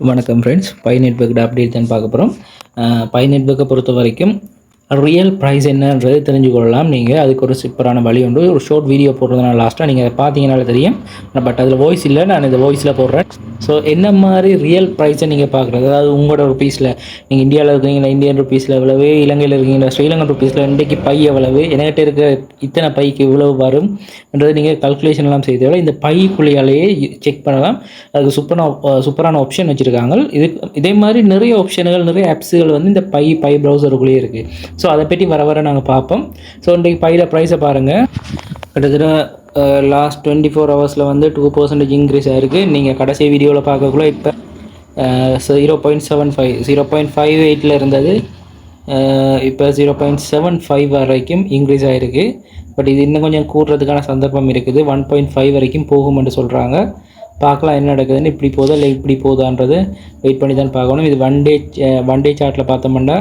வணக்கம் friends by network update தான் பார்க்க போகிறோம் பை நெட்ஒர்க்கை பொறுத்த வரைக்கும் ரியல் ப்ரைஸ் என்னன்றது தெரிஞ்சு கொள்ளலாம் நீங்கள் அதுக்கு ஒரு சூப்பரான வழி உண்டு. ஒரு ஷார்ட் வீடியோ போடுறதுனால லாஸ்ட்டாக நீங்கள் அதை பார்த்தீங்கனால தெரியும். பட் அதில் வாய்ஸ் இல்லை. நான் இந்த வாய்ஸில் போடுறேன். ஸோ என்ன மாதிரி ரியல் ப்ரைஸை நீங்கள் பார்க்குறது? அதாவது உங்களோட ருபீஸில் நீங்கள் இந்தியாவில் இருக்கீங்களா? இந்தியன் ருபீஸில் எவ்வளவு? இலங்கையில் இருக்கீங்களா? ஸ்ரீலங்கன் ருபீஸில் இன்றைக்கு பை எவ்வளவு? என்கிட்ட இருக்க இத்தனை பைக்கு இவ்வளவு வரும்? என்றதை நீங்கள் கல்குலேஷன் எல்லாம் செய்து இந்த பைக்குள்ளையாலேயே செக் பண்ணலாம். அதுக்கு சூப்பரான சூப்பரான ஆப்ஷன் வச்சுருக்காங்க. இது இதே மாதிரி நிறைய ஆப்ஷன்கள் நிறைய ஆப்ஸுகள் வந்து இந்த பை பை ப்ரௌசருக்குள்ளேயே இருக்குது ஸோ அதை பற்றி வர வர நாங்கள் பார்ப்போம். ஸோ இன்றைக்கு பையில் ப்ரைஸை பாருங்கள் கிட்டத்தட்ட லாஸ்ட் டுவெண்ட்டி ஃபோர் ஹவர்ஸில் வந்து டூ பர்சன்டேஜ் இன்க்ரீஸ் ஆகிருக்கு நீங்கள் கடைசி வீடியோவில் பார்க்கக்குள்ள இப்போ zero point seven five zero point five எயிட்டில் இருந்தது. இப்போ ஜீரோ பாயிண்ட் செவன் ஃபைவ் வரைக்கும் இன்க்ரீஸ் ஆகிருக்கு பட் இது இன்னும் கொஞ்சம் கூடுறதுக்கான சந்தர்ப்பம் இருக்குது. ஒன் பாயிண்ட் ஃபைவ் வரைக்கும் போகும்னு சொல்கிறாங்க பார்க்கலாம் என்ன நடக்குதுன்னு. இப்படி போதா இல்லை இப்படி போதான்றது வெயிட் பண்ணி தான் பார்க்கணும். இது ஒன் டே ஒன் டே சார்ட்டில் பார்த்தோம்னா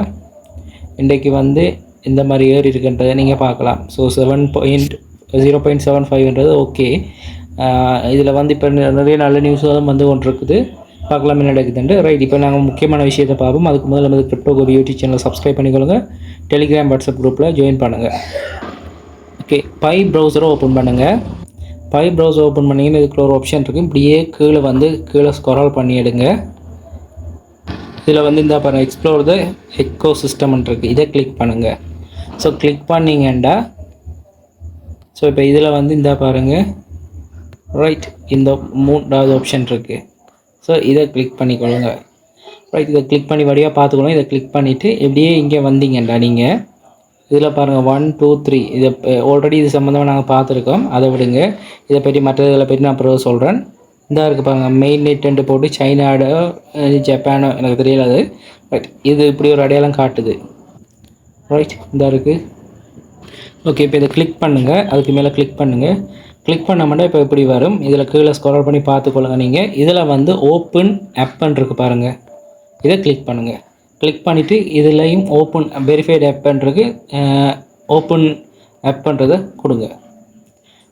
இன்றைக்கு வந்து இந்த மாதிரி ஏறி இருக்குன்றதை நீங்கள் பார்க்கலாம். So seven point zero point seven ஃபைவ்ன்றது okay இதில் வந்து இப்போ நிறைய நல்ல நியூஸும் வந்து ஒன்று இருக்குது பார்க்கலாம் என்ன நடக்குதுன்ட்டு. ரைட் இப்போ நாங்கள் முக்கியமான விஷயத்தை பார்ப்போம். அதுக்கு முதல்ல நம்ம கிரிப்டோ கோபி யூடியூப் சேனலை சப்ஸ்கிரைப் பண்ணிக்கொள்ளுங்க டெலிகிராம் வாட்ஸ்அப் குரூப்பில் ஜாயின் பண்ணுங்கள் ஓகே பை ப்ரௌசரை ஓப்பன் பண்ணுங்கள் பை ப்ரௌசர் ஓப்பன் பண்ணிங்கன்னா இதுக்குள்ள ஒரு ஆப்ஷன் இருக்குது இப்படியே கீழே வந்து கீழே ஸ்கொரால் பண்ணி எடுங்க. இதில் வந்து இந்த பாருங்கள் எக்ஸ்ப்ளோர் த எக்கோ சிஸ்டம் இருக்குது இதை கிளிக் பண்ணுங்கள் ஸோ கிளிக் பண்ணிங்கண்டா ஸோ இப்போ இதில் வந்து இந்த பாருங்கள் ரைட் இந்த மூன்றாவது ஆப்ஷன் இருக்குது ஸோ இதை கிளிக் பண்ணிக்கொள்ளுங்க. ரைட் இதை கிளிக் பண்ணி வழியாக பார்த்துக்கணும் இதை கிளிக் பண்ணிவிட்டு எப்படியே இங்கே வந்தீங்கண்டா நீங்கள் இதில் பாருங்கள் ஒன் டூ த்ரீ இதை ஆல்ரெடி இது சம்மந்தமாக நாங்கள் பார்த்துருக்கோம். அதை விடுங்க. இதை பற்றி மற்ற இதில் பற்றி நான் அப்புறம் சொல்கிறேன் இதாக இருக்குது பாருங்கள் மெயின் நெட்டுன்ட்டு போட்டு சைனாடோ ஜப்பானோ எனக்கு தெரியல அது இது இப்படி ஒரு அடையாளம் காட்டுது. ரைட் இதாக இருக்குது ஓகே இப்போ இதை கிளிக் பண்ணுங்கள் அதுக்கு மேலே கிளிக் பண்ணுங்கள் கிளிக் பண்ண மாட்டா இப்போ இப்படி வரும். இதில் கீழே ஸ்க்ரோல் பண்ணி பார்த்துக்கொள்ளுங்க நீங்கள் இதில் வந்து ஓப்பன் ஆப்பன் இருக்குது பாருங்கள் இதை கிளிக் பண்ணுங்கள் கிளிக் பண்ணிவிட்டு இதுலேயும் ஓப்பன் வெரிஃபைடு ஆப்பன்றது ஓப்பன் ஆப்பன்றதை கொடுங்க.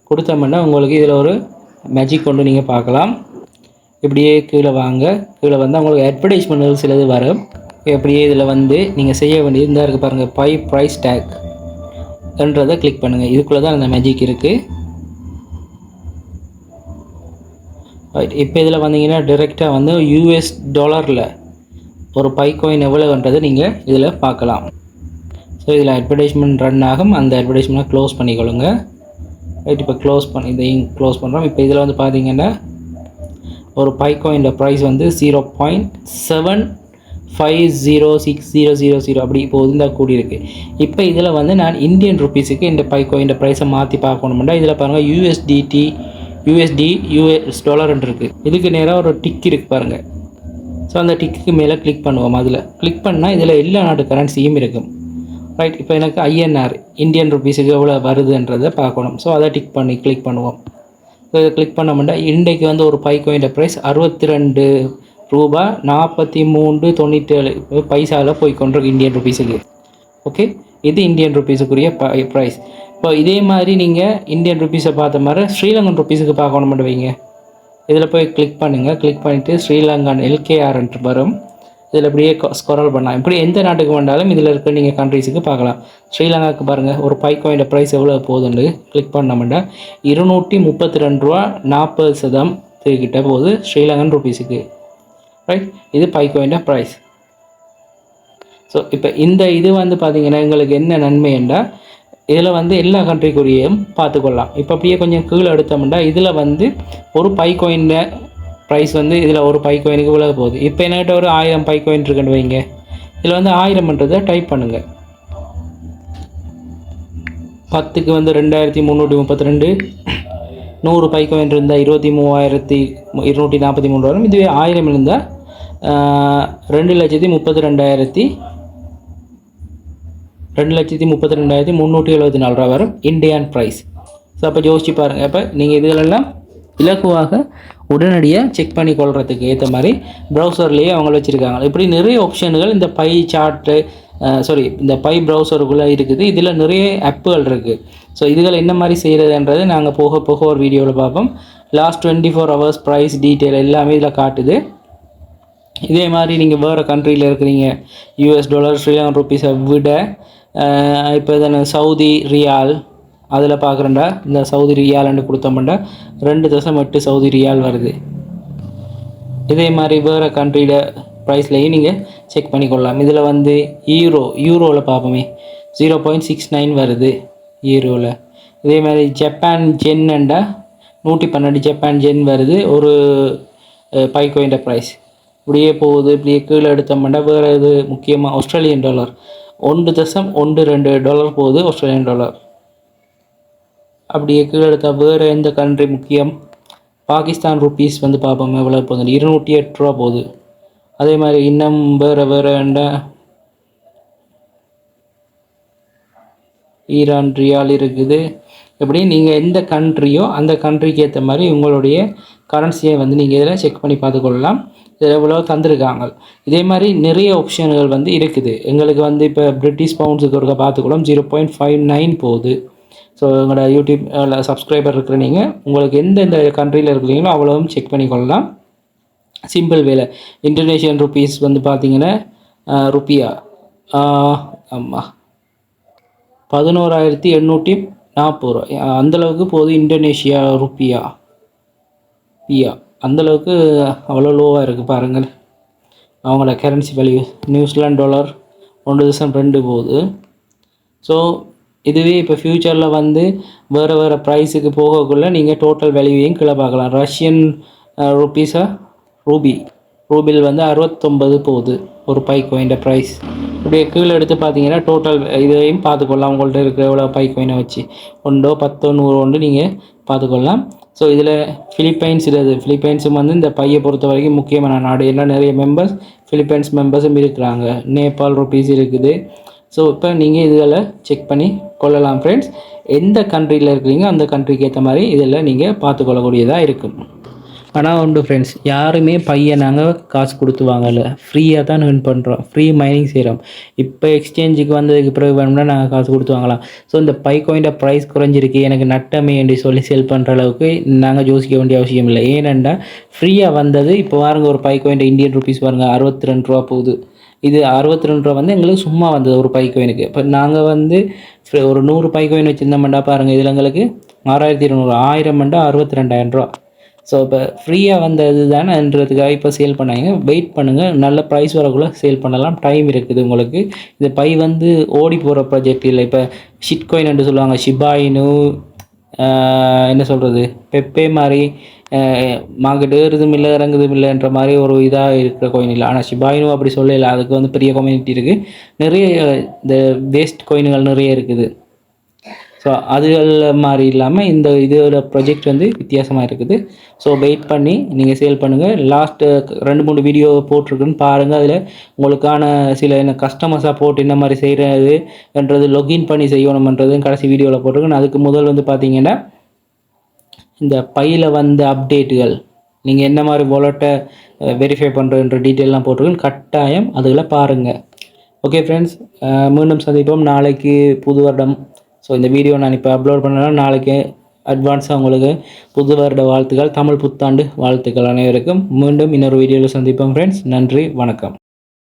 கொடுத்தோம்னா உங்களுக்கு இதில் ஒரு மேஜிக் கொண்டு நீங்கள் பார்க்கலாம். இப்படியே கீழே வாங்க. கீழே வந்து உங்களுக்கு அட்வர்டைஸ்மெண்ட் சிலது வரும். அப்படியே இதில் வந்து நீங்கள் செய்ய வேண்டியது இந்த இருக்குது பாருங்கள் பை ப்ரைஸ் டேக் என்றதை கிளிக் பண்ணுங்கள் இதுக்குள்ளே தான் அந்த மேஜிக் இருக்குது ரைட் இப்போ இதில் வந்தீங்கன்னா டிரெக்டாக வந்து யூஎஸ் டாலரில் ஒரு பை கோயின் எவ்வளோன்றதை நீங்கள் இதில் பார்க்கலாம். ஸோ இதில் அட்வர்டைஸ்மெண்ட் ரன் ஆகும். அந்த அட்வர்டைஸ்மெண்ட்டை க்ளோஸ் பண்ணிக்கொள்ளுங்கள் ரைட் இப்போ க்ளோஸ் பண்ணி இதையும் க்ளோஸ் பண்ணுறோம் இப்போ இதில் வந்து பார்த்தீங்கன்னா ஒரு பை ப்ரைஸ் வந்து zero point seven five zero six zero zero zero அப்படி இப்போ இருந்தால் கூடியிருக்கு. இப்போ இதில் வந்து நான் இந்தியன் ருபீஸுக்கு இந்த பை ப்ரைஸை மாற்றி பார்க்கணும்னா இதில் பாருங்கள் யூஎஸ்டிடி யூஎஸ்டி யூஎஸ் டாலர்ன்ட்டு இருக்குது இதுக்கு நேராக ஒரு டிக் இருக்குது பாருங்கள் ஸோ அந்த டிக்கு மேலே கிளிக் பண்ணுவோம். அதில் கிளிக் பண்ணால் இதில் எல்லா நாட்டு கரன்சியும் இருக்கும். ரைட் இப்போ எனக்கு ஐஎன்ஆர் இந்தியன் ருபீஸுக்கு எவ்வளோ வருதுன்றதை பார்க்கணும். ஸோ அதை டிக் பண்ணி கிளிக் பண்ணுவோம். ஸோ இதை கிளிக் பண்ண இன்றைக்கு வந்து ஒரு பை கோயின் ப்ரைஸ் அறுபத்தி ரெண்டு ரூபா நாற்பத்தி மூன்று தொண்ணூற்றேழு பைசாவில் போய் கொண்டிருக்கு இந்தியன் ருபீஸுக்கு ஓகே இது இந்தியன் ருபீஸுக்குரிய ப்ரைஸ் இப்போ இதே மாதிரி நீங்கள் இந்தியன் ருபீஸை பார்த்த மாதிரி ஸ்ரீலங்கன் ருபீஸுக்கு பார்க்கணும் வைங்க. இதில் போய் கிளிக் பண்ணுங்கள் கிளிக் பண்ணிவிட்டு ஸ்ரீலங்கன் எல்கேஆர்ன்ட்டு வரும். இதில் இப்படியே ஸ்கொரல் பண்ணலாம். இப்படி எந்த நாட்டுக்கு வந்தாலும் இதில் இருக்க நீங்கள் கண்ட்ரிஸுக்கு பார்க்கலாம். ஸ்ரீலங்காவுக்கு பாருங்கள் ஒரு பை கோயின் ப்ரைஸ் எவ்வளோ போகுதுன்னு கிளிக் பண்ணோம்னா இருநூற்றி முப்பத்தி ரெண்டு ரூபா நாற்பது சதம் கிட்ட போகுது ஸ்ரீலங்கன் ருபீஸுக்கு ரைட் இது பை கோயின் ப்ரைஸ் ஸோ இப்போ இந்த இது வந்து பார்த்திங்கன்னா எங்களுக்கு என்ன நன்மை என்றால் இதில் வந்து எல்லா கண்ட்ரிக்குரியையும் பார்த்துக்கொள்ளலாம். இப்போ அப்படியே கொஞ்சம் கீழே எடுத்தோம்னா இதில் வந்து ஒரு பை கோயின் ப்ரைஸ் வந்து இதில் ஒரு பை கோயினுக்கு விலக போகுது. இப்போ என்கிட்ட ஒரு ஆயிரம் பை கோயின் இருக்குன்னு வைங்க. இதில் வந்து ஆயிரம்ன்றதை டைப் பண்ணுங்கள் பத்துக்கு வந்து ரெண்டாயிரத்தி முந்நூற்றி முப்பத்தி ரெண்டு நூறு பை கோயின் இருந்தால் இருபத்தி மூவாயிரத்தி இருநூற்றி நாற்பத்தி மூணு வரும். இதுவே ஆயிரம் இருந்தால் ரெண்டு லட்சத்தி முப்பத்தி ரெண்டாயிரத்தி ரெண்டு லட்சத்தி முப்பத்தி ரெண்டாயிரத்தி முந்நூற்றி எழுபத்தி நாலு ரூபா வரும். இண்டியன் ப்ரைஸ் ஸோ அப்போ யோசிச்சு பாருங்கள் இப்போ நீங்கள் இதிலெல்லாம் இலகுவாக உடனடியாக செக் பண்ணி கொள்றதுக்கு ஏற்ற மாதிரி ப்ரௌசர்லேயே அவங்க வச்சுருக்காங்க. இப்படி நிறைய ஆப்ஷன்கள் இந்த பை சார்ட்டு சாரி இந்த பை ப்ரௌசருக்குள்ளே இருக்குது. இதில் நிறைய ஆப்புகள் இருக்குது ஸோ இதுகள் என்ன மாதிரி செய்கிறதுன்றது நாங்கள் போக போக ஒரு வீடியோவில் பார்ப்போம். Last twenty four hours price detail எல்லாமே இதில் காட்டுது. இதே மாதிரி நீங்கள் வேறு கண்ட்ரியில் இருக்கிறீங்க. யூஎஸ் டாலர் ஸ்ரீலங்கன் ருபீஸை விட இப்போ தானே சவுதி ரியால் அதில் பார்க்குறேன்டா இந்த சவுதி ரியால்னு கொடுத்தோம்டா ரெண்டு தசம் எட்டு சவுதி ரியால் வருது. இதே மாதிரி வேறு கண்ட்ரியில் ப்ரைஸ்லையும் நீங்கள் செக் பண்ணிக்கொள்ளலாம். இதில் வந்து ஈரோ யூரோவில் பார்ப்போமே ஜீரோ பாயிண்ட் சிக்ஸ் நைன் வருது ஈரோவில் இதே மாதிரி ஜப்பான் ஜென்னுண்டா நூற்றி பன்னெண்டு ஜப்பான் ஜென் வருது ஒரு பைக்கோயின்ற ப்ரைஸ் இப்படியே போகுது இப்படியே கீழே எடுத்தோம்னா வேறு இது முக்கியமாக ஆஸ்திரேலியன் டாலர் ஒன்று தசம் ஒன்று ரெண்டு டாலர் போகுது ஆஸ்திரேலியன் டாலர் அப்படியே கீழே எடுத்தால் வேறு எந்த கண்ட்ரி முக்கியம்? பாகிஸ்தான் ருப்பீஸ் வந்து பார்ப்போம் எவ்வளோ போகுது இருநூற்றி எட்டு ரூபா போகுது. அதே மாதிரி இன்னும் வேறு வேறு என்ன? ஈரான் ரியால் இருக்குது. எப்படி? நீங்கள் எந்த கண்ட்ரியோ அந்த கண்ட்ரிக்கு ஏற்ற மாதிரி உங்களுடைய கரன்சியை வந்து நீங்கள் இதில் செக் பண்ணி பார்த்துக்கொள்ளலாம். இதில் எவ்வளோ தந்திருக்காங்க. இதே மாதிரி நிறைய ஆப்ஷன்கள் வந்து இருக்குது. எங்களுக்கு வந்து இப்போ பிரிட்டிஷ் பவுண்ட்ஸுக்கு ஒருக்க பார்த்துக்கலாம் ஜீரோ பாயிண்ட் ஃபைவ் நைன் போகுது. ஸோ எங்களோட யூடியூப் சப்ஸ்கிரைபர் இருக்கிற நீங்கள் உங்களுக்கு எந்தெந்த கண்ட்ரியில் இருக்கிறீங்களோ அவ்வளோவும் செக் பண்ணிக்கொள்ளலாம். சிம்பிள் வேலை இந்தோனேஷியன் ருப்பீஸ் வந்து பார்த்தீங்கன்னா ருப்பியா ஆமாம் பதினோராயிரத்தி எண்ணூற்றி நாற்பது ரூபா. அந்தளவுக்கு போகுது இந்தோனேஷியா ருப்பியா பியா. அந்தளவுக்கு அவ்வளோ லோவாக இருக்குது பாருங்கள். அவங்களோட கரன்சி வேல்யூ நியூசிலாந்து டாலர் ஒன்று தசம் ரெண்டு போகுது. ஸோ இதுவே இப்போ ஃப்யூச்சரில் வந்து வேறு வேறு ப்ரைஸுக்கு போகக்குள்ளே நீங்கள் டோட்டல் வேல்யூவையும் கீழே பார்க்கலாம். ரஷ்யன் ருப்பீஸாக ரூபி ரூபில் வந்து அறுபத்தொம்பது போகுது. ஒரு பை கோயின்ட ப்ரைஸ் இப்படியே கீழே எடுத்து பார்த்தீங்கன்னா டோட்டல் இதையும் பார்த்துக்கொள்ளலாம். உங்கள்கிட்ட இருக்கிற எவ்வளோ பை கோயினை வச்சு. ஒன்றோ பத்தோ நூறு ஒன்று நீங்கள் பார்த்துக்கொள்ளலாம். ஸோ இதில் ஃபிலிப்பைன்ஸ் இருக்குது ஃபிலிப்பைன்ஸும் வந்து இந்த பையை பொறுத்த வரைக்கும் முக்கியமான நாடு. ஏன்னா நிறைய மெம்பர்ஸ் ஃபிலிப்பைன்ஸ் மெம்பர்ஸும் இருக்கிறாங்க. நேபாள் ருபீஸ் இருக்குது. ஸோ இப்போ நீங்கள் இதில் செக் பண்ணி கொள்ளலாம் ஃப்ரெண்ட்ஸ் எந்த கண்ட்ரியில் இருக்கிறீங்க அந்த கண்ட்ரிக்கு ஏற்ற மாதிரி இதில் நீங்கள் பார்த்துக்கொள்ளக்கூடியதாக இருக்கும். ஆனால் உண்டு ஃப்ரெண்ட்ஸ் யாருமே பையன் நாங்கள் காசு கொடுத்து வாங்கலை. ஃப்ரீயாக தான் ஏர்ன் பண்ணுறோம் ஃப்ரீ மைனிங் செய்கிறோம் இப்போ எக்ஸ்சேஞ்சுக்கு வந்ததுக்கு பிறகு வேணும்னா நாங்கள் காசு கொடுத்து வாங்கலாம். ஸோ இந்த பை கோயின்ட ப்ரைஸ் குறைஞ்சிருக்கு. எனக்கு நட்டமே என்று சொல்லி செல் பண்ணுற அளவுக்கு நாங்கள் யோசிக்க வேண்டிய அவசியம் இல்லை. ஏனென்றால் ஃப்ரீயாக வந்தது. இப்போ பாருங்கள் ஒரு பை கோயின்ட இந்தியன் ருபீஸ் பாருங்கள் அறுபத்தி ரெண்டு ரூபா போகுது. இது அறுபத்தி ரெண்டு ரூபா வந்து எங்களுக்கு சும்மா வந்தது ஒரு பை கோயினுக்கு இப்போ நாங்கள் வந்து ஒரு நூறு பை கோயின் வச்சுருந்தோம்டா பாருங்கள் இதில் எங்களுக்கு ஆறாயிரத்தி இருநூறு ஆயிரம் மண்டா அறுபத்தி ரெண்டாயிரம் ரூபா. ஸோ இப்போ ஃப்ரீயாக வந்தது தானேன்றதுக்காக இப்போ சேல் பண்ணாங்க. வெயிட் பண்ணுங்கள் நல்ல ப்ரைஸ் வரக்குள்ளே சேல் பண்ணலாம். டைம் இருக்குது உங்களுக்கு. இந்த பை வந்து ஓடி போகிற ப்ராஜெக்ட் இல்லை. இப்போ ஷிட் கோயின் என்று சொல்லுவாங்க ஷிபாயினு என்ன சொல்கிறது பெப்பே மாதிரி மார்க்கெட் ஏறுதும் இல்லை இறங்குதும் இல்லைன்ற மாதிரி ஒரு இதாக இருக்கிற கோயின் இல்லை. ஆனால் ஷிபாயினும் அப்படி சொல்லல. அதுக்கு வந்து பெரிய கம்யூனிட்டி இருக்குது நிறைய இந்த வேஸ்ட் கோயின்கள் நிறைய இருக்குது. ஸோ அதுகள் மாதிரி இல்லாமல் இந்த இதோட ப்ரொஜெக்ட் வந்து வித்தியாசமாக இருக்குது. ஸோ வெயிட் பண்ணி நீங்கள் சேல் பண்ணுங்கள் லாஸ்ட்டு ரெண்டு மூணு வீடியோ போட்டிருக்குன்னு பாருங்கள் அதில் உங்களுக்கான சில என்ன கஸ்டமர் சப்போர்ட் என்ன மாதிரி செய்கிறது என்றது லொகின் பண்ணி செய்யணுமன்றது கடைசி வீடியோவில் போட்டிருக்கேன் அதுக்கு முதல் வந்து பார்த்தீங்கன்னா இந்த பையில் வந்த அப்டேட்டுகள் நீங்கள் என்ன மாதிரி வாலெட்டை வெரிஃபை பண்ணுறதுன்ற டீட்டெயிலாம் போட்டிருக்கேன் கட்டாயம் அதுகளை பாருங்கள் ஓகே ஃப்ரெண்ட்ஸ் மீண்டும் சந்திப்போம். நாளைக்கு புது வருடம் ஸோ இந்த வீடியோ நான் இப்போ அப்லோட் பண்ணலாம் நாளைக்கு அட்வான்ஸாக உங்களுக்கு புது வருட வாழ்த்துக்கள் தமிழ் புத்தாண்டு வாழ்த்துக்கள் அனைவருக்கும். மீண்டும் இன்னொரு வீடியோவில் சந்திப்போம் ஃப்ரெண்ட்ஸ் நன்றி வணக்கம்.